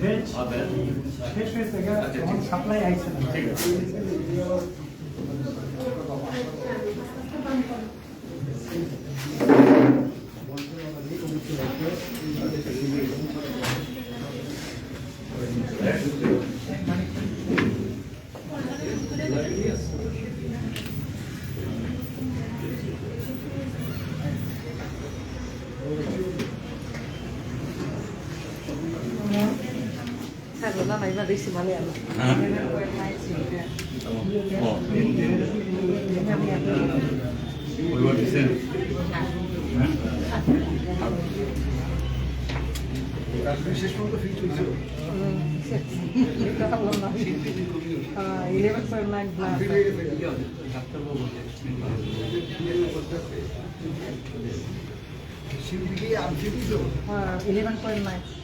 Veg শেষ হয়েছে supply আইছে না Salvo சொன்னால் நான் இவன் Rishi Malayalam eleven five nine Şimdi bir amcimiz o. Ha, 11.9.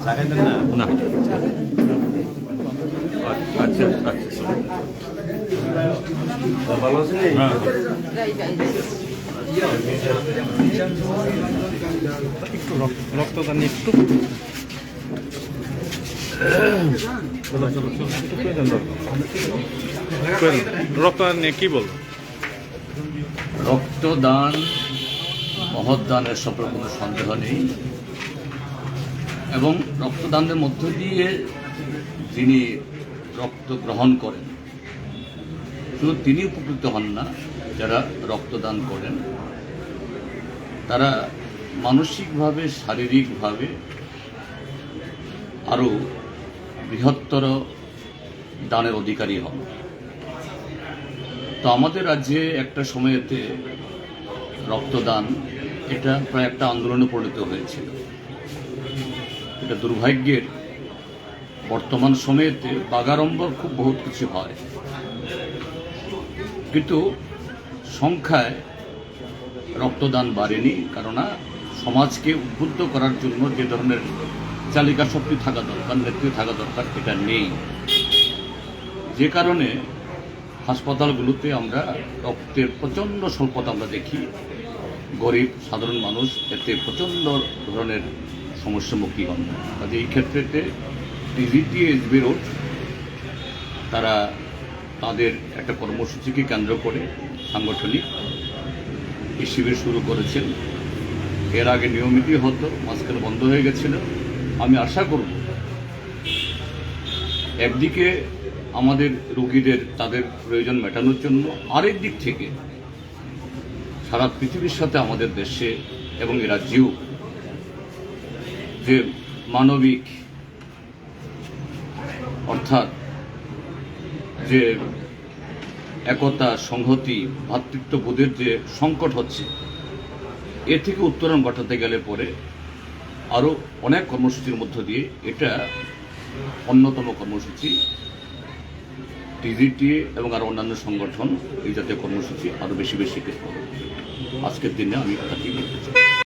না? আচ্ছা আচ্ছা ভালো হ্যাঁ। একটু রক্তদান একটু। রক্তদান নিয়ে কি বলব? রক্তদান মহৎ দানের সফল কোনো সন্দেহ নেই। এবং রক্তদানের মধ্য দিয়ে যিনি রক্ত গ্রহণ করেন। শুধু তিনি উপকৃত হন না, যারা রক্তদান করেন, তারা মানসিকভাবে, শারীরিকভাবে আরও বৃহত্তর দানের অধিকারী হন। তো আমাদের রাজ্যে একটা সময়েতে রক্তদান, এটা প্রায় একটা আন্দোলনে পরিণত হয়েছিল। এটা দুর্ভাগ্যের বর্তমান সময়েতে বাগাড়ম্বর খুব বহুত কিছু হয়। কিন্তু সংখ্যায় রক্তদান বাড়েনি কেননা সমাজকে উদ্বুদ্ধ করার জন্য যে ধরনের চালিকা শক্তি থাকা দরকার নেতৃত্ব থাকা দরকার, এটা নেই। যে কারণে হাসপাতালগুলোতে আমরা রক্তের প্রচণ্ড স্বল্পতা আমরা দেখি। গরিব, সাধারণ মানুষ, এতে প্রচণ্ড ধরনের সমস্যার মুখী হন। কাজে এই ক্ষেত্রেতে টিজিটি এসবি তারা তাদের একটা কর্মসূচিকে কেন্দ্র করে সাংগঠনিক এই শিবির শুরু করেছেন। এর আগে নিয়মিতই হতো, মাঝখানে বন্ধ হয়ে গেছিল। আমি আশা করব একদিকে আমাদের রোগীদের তাদের প্রয়োজন মেটানোর জন্য, আরেক দিক থেকে সারা পৃথিবীর সাথে আমাদের দেশে এবং এ রাজ্যেও যে মানবিক, অর্থাৎ যে একতা, সংহতি ভ্রাতৃত্ববোধের যে সংকট হচ্ছে, এ থেকে উত্তরণ ঘটাতে গেলে পরে আরও অনেক কর্মসূচির মধ্য দিয়ে এটা অন্যতম কর্মসূচি টিজিটিএ এবং আরও অন্যান্য সংগঠন, এই জাতীয় কর্মসূচি আরও বেশি বেশি করবে আজকের দিনে আমি কথা বলতে চাই